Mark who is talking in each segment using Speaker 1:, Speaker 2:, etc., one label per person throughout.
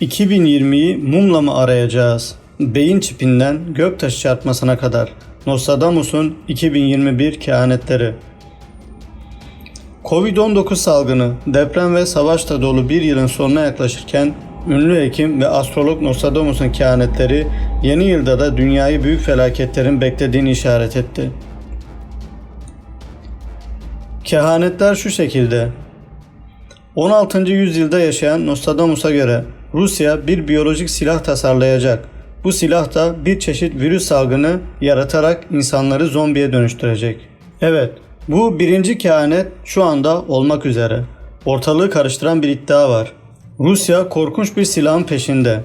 Speaker 1: 2020'yi mumla mı arayacağız? Beyin çipinden göktaşı çarpmasına kadar. Nostradamus'un 2021 kehanetleri. Covid-19 salgını, deprem ve savaşla dolu bir yılın sonuna yaklaşırken ünlü hekim ve astrolog Nostradamus'un kehanetleri yeni yılda da dünyayı büyük felaketlerin beklediğini işaret etti. Kehanetler şu şekilde. 16. yüzyılda yaşayan Nostradamus'a göre Rusya bir biyolojik silah tasarlayacak. Bu silah da bir çeşit virüs salgını yaratarak insanları zombiye dönüştürecek. Evet, bu birinci kehanet şu anda olmak üzere. Ortalığı karıştıran bir iddia var. Rusya korkunç bir silahın peşinde.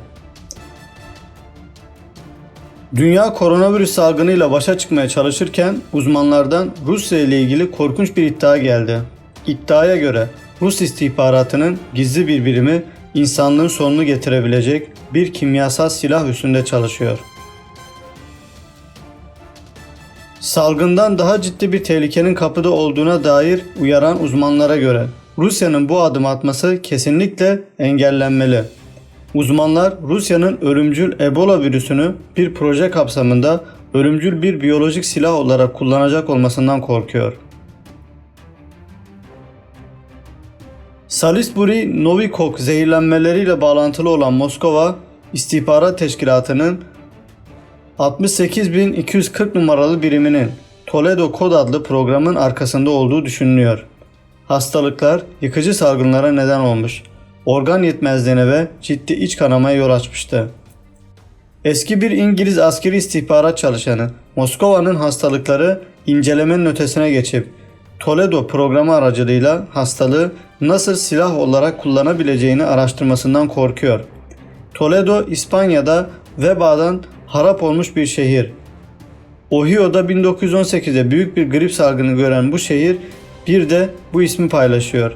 Speaker 1: Dünya koronavirüs salgınıyla başa çıkmaya çalışırken uzmanlardan Rusya ile ilgili korkunç bir iddia geldi. İddiaya göre Rus istihbaratının gizli bir birimi insanlığın sonunu getirebilecek bir kimyasal silah üstünde çalışıyor. Salgından daha ciddi bir tehlikenin kapıda olduğuna dair uyaran uzmanlara göre Rusya'nın bu adım atması kesinlikle engellenmeli. Uzmanlar Rusya'nın ölümcül Ebola virüsünü bir proje kapsamında ölümcül bir biyolojik silah olarak kullanacak olmasından korkuyor. Salisbury Novikov zehirlenmeleriyle bağlantılı olan Moskova İstihbarat Teşkilatı'nın 68.240 numaralı biriminin Toledo Kod adlı programın arkasında olduğu düşünülüyor. Hastalıklar yıkıcı salgınlara neden olmuş. Organ yetmezliğine ve ciddi iç kanamaya yol açmıştı. Eski bir İngiliz askeri istihbarat çalışanı Moskova'nın hastalıkları incelemenin ötesine geçip Toledo programı aracılığıyla hastalığı nasıl silah olarak kullanabileceğini araştırmasından korkuyor. Toledo İspanya'da vebadan harap olmuş bir şehir. Ohio'da 1918'de büyük bir grip salgını gören bu şehir bir de bu ismi paylaşıyor.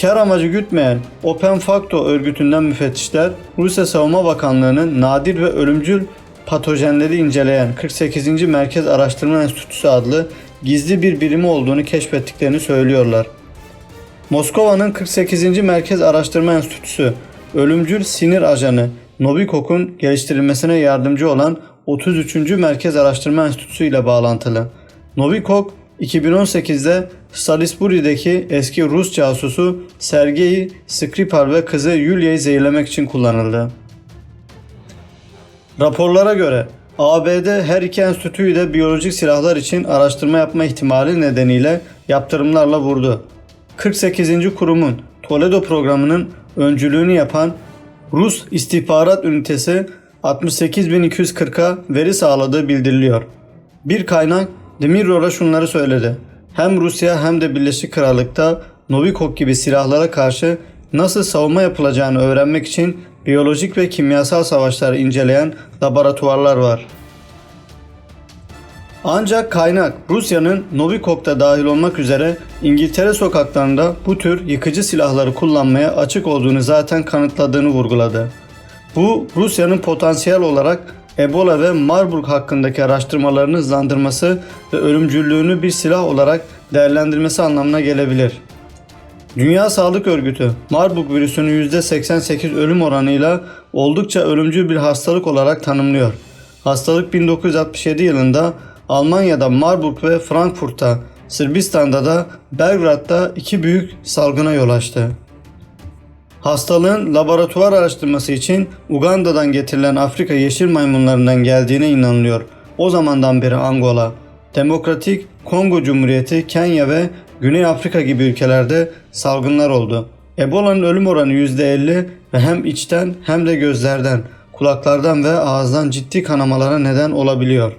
Speaker 1: Kar amacı gütmeyen Open Facto örgütünden müfettişler Rusya Savunma Bakanlığı'nın nadir ve ölümcül patojenleri inceleyen 48. Merkez Araştırma Enstitüsü adlı gizli bir birimi olduğunu keşfettiklerini söylüyorlar. Moskova'nın 48. Merkez Araştırma Enstitüsü ölümcül sinir ajanı Novikov'un geliştirilmesine yardımcı olan 33. Merkez Araştırma Enstitüsü ile bağlantılı. Novikov 2018'de Salisbury'deki eski Rus casusu Sergei Skripal ve kızı Yulia'yı zehirlemek için kullanıldı. Raporlara göre ABD her iki enstitüyü de biyolojik silahlar için araştırma yapma ihtimali nedeniyle yaptırımlarla vurdu. 48. kurumun Toledo programının öncülüğünü yapan Rus istihbarat ünitesi 68.240'a veri sağladığı bildiriliyor. Bir kaynak Demiror'a şunları söyledi. Hem Rusya hem de Birleşik Krallık'ta Novikov gibi silahlara karşı nasıl savunma yapılacağını öğrenmek için biyolojik ve kimyasal savaşları inceleyen laboratuvarlar var. Ancak kaynak Rusya'nın Novikov'da dahil olmak üzere İngiltere sokaklarında bu tür yıkıcı silahları kullanmaya açık olduğunu zaten kanıtladığını vurguladı. Bu Rusya'nın potansiyel olarak Ebola ve Marburg hakkındaki araştırmalarını hızlandırması ve ölümcüllüğünü bir silah olarak değerlendirmesi anlamına gelebilir. Dünya Sağlık Örgütü Marburg virüsünü %88 ölüm oranıyla oldukça ölümcül bir hastalık olarak tanımlıyor. Hastalık 1967 yılında Almanya'da Marburg ve Frankfurt'ta, Sırbistan'da da Belgrad'da iki büyük salgına yol açtı. Hastalığın laboratuvar araştırması için Uganda'dan getirilen Afrika yeşil maymunlarından geldiğine inanılıyor. O zamandan beri Angola, Demokratik Kongo Cumhuriyeti, Kenya ve Güney Afrika gibi ülkelerde salgınlar oldu. Ebola'nın ölüm oranı %50 ve hem içten hem de gözlerden, kulaklardan ve ağızdan ciddi kanamalara neden olabiliyor.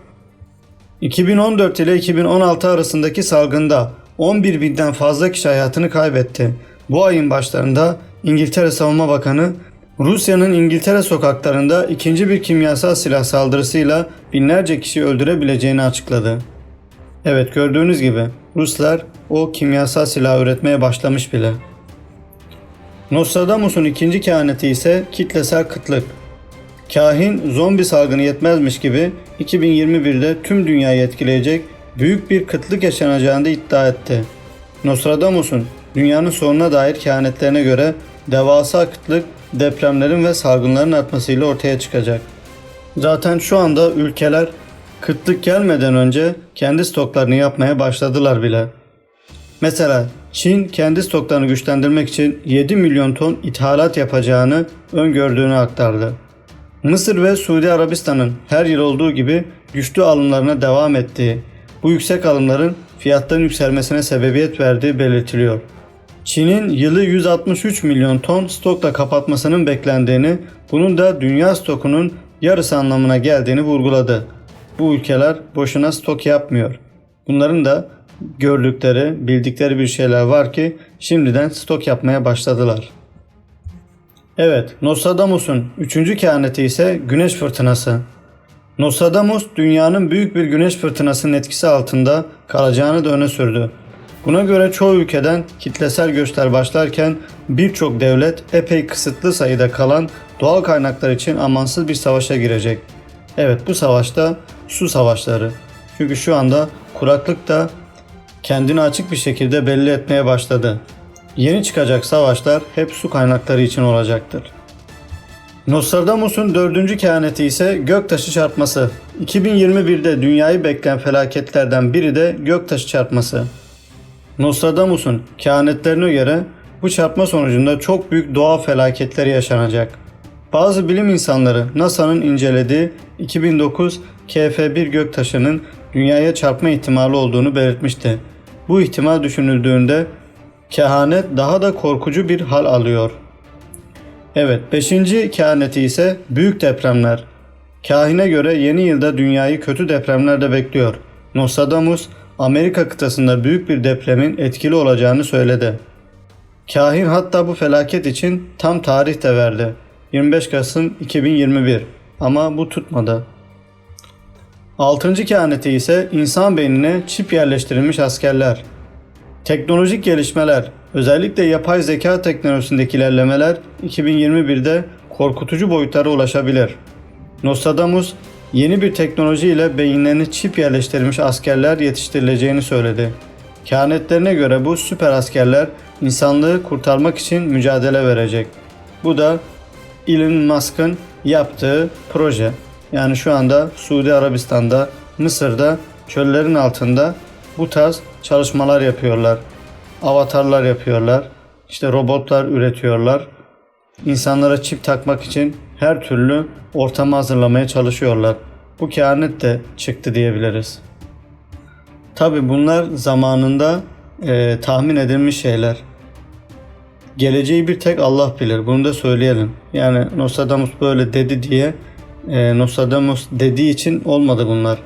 Speaker 1: 2014 ile 2016 arasındaki salgında 11 binden fazla kişi hayatını kaybetti. Bu ayın başlarında İngiltere Savunma Bakanı Rusya'nın İngiltere sokaklarında ikinci bir kimyasal silah saldırısıyla binlerce kişi öldürebileceğini açıkladı. Evet gördüğünüz gibi Ruslar o kimyasal silah üretmeye başlamış bile. Nostradamus'un ikinci kehaneti ise kitlesel kıtlık. Kahin zombi salgını yetmezmiş gibi 2021'de tüm dünyayı etkileyecek büyük bir kıtlık yaşanacağını iddia etti. Nostradamus'un dünyanın sonuna dair kehanetlerine göre devasa kıtlık, depremlerin ve salgınların artmasıyla ortaya çıkacak. Zaten şu anda ülkeler kıtlık gelmeden önce kendi stoklarını yapmaya başladılar bile. Mesela Çin kendi stoklarını güçlendirmek için 7 milyon ton ithalat yapacağını öngördüğünü aktardı. Mısır ve Suudi Arabistan'ın her yıl olduğu gibi güçlü alımlarına devam ettiği, bu yüksek alımların fiyatların yükselmesine sebebiyet verdiği belirtiliyor. Çin'in yılı 163 milyon ton stokla kapatmasının beklendiğini, bunun da dünya stokunun yarısı anlamına geldiğini vurguladı. Bu ülkeler boşuna stok yapmıyor. Bunların da gördükleri, bildikleri bir şeyler var ki şimdiden stok yapmaya başladılar. Evet, Nostradamus'un üçüncü kehaneti ise güneş fırtınası. Nostradamus dünyanın büyük bir güneş fırtınasının etkisi altında kalacağını da öne sürdü. Buna göre çoğu ülkeden kitlesel göçler başlarken birçok devlet epey kısıtlı sayıda kalan doğal kaynaklar için amansız bir savaşa girecek. Evet bu savaşta su savaşları. Çünkü şu anda kuraklık da kendini açık bir şekilde belli etmeye başladı. Yeni çıkacak savaşlar hep su kaynakları için olacaktır. Nostradamus'un dördüncü kehaneti ise göktaşı çarpması. 2021'de dünyayı bekleyen felaketlerden biri de göktaşı çarpması. Nostradamus'un kehanetlerine göre bu çarpma sonucunda çok büyük doğa felaketleri yaşanacak. Bazı bilim insanları NASA'nın incelediği 2009 KF-1 göktaşının dünyaya çarpma ihtimali olduğunu belirtmişti. Bu ihtimal düşünüldüğünde kehanet daha da korkucu bir hal alıyor. Evet, beşinci kehaneti ise büyük depremler. Kahine göre yeni yılda dünyayı kötü depremler de bekliyor. Nostradamus, Amerika kıtasında büyük bir depremin etkili olacağını söyledi. Kahin hatta bu felaket için tam tarih de verdi. 25 Kasım 2021 ama bu tutmadı. Altıncı kehaneti ise insan beynine çip yerleştirilmiş askerler. Teknolojik gelişmeler, özellikle yapay zeka teknolojisindeki ilerlemeler 2021'de korkutucu boyutlara ulaşabilir. Nostradamus yeni bir teknoloji ile beyinlerine çip yerleştirilmiş askerler yetiştirileceğini söyledi. Kehanetlerine göre bu süper askerler insanlığı kurtarmak için mücadele verecek. Bu da Elon Musk'ın yaptığı proje. Yani şu anda Suudi Arabistan'da, Mısır'da çöllerin altında bu tarz çalışmalar yapıyorlar. Avatarlar yapıyorlar. İşte robotlar üretiyorlar. İnsanlara çip takmak için her türlü ortamı hazırlamaya çalışıyorlar. Bu kehanet de çıktı diyebiliriz. Tabi bunlar zamanında e, tahmin edilmiş şeyler. Geleceği bir tek Allah bilir. Bunu da söyleyelim. Yani Nostradamus böyle dedi diye e, Nostradamus dediği için olmadı bunlar.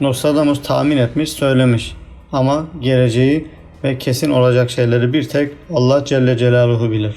Speaker 1: Nostradamus tahmin etmiş, söylemiş. Ama geleceği ve kesin olacak şeyleri bir tek Allah Celle Celaluhu bilir.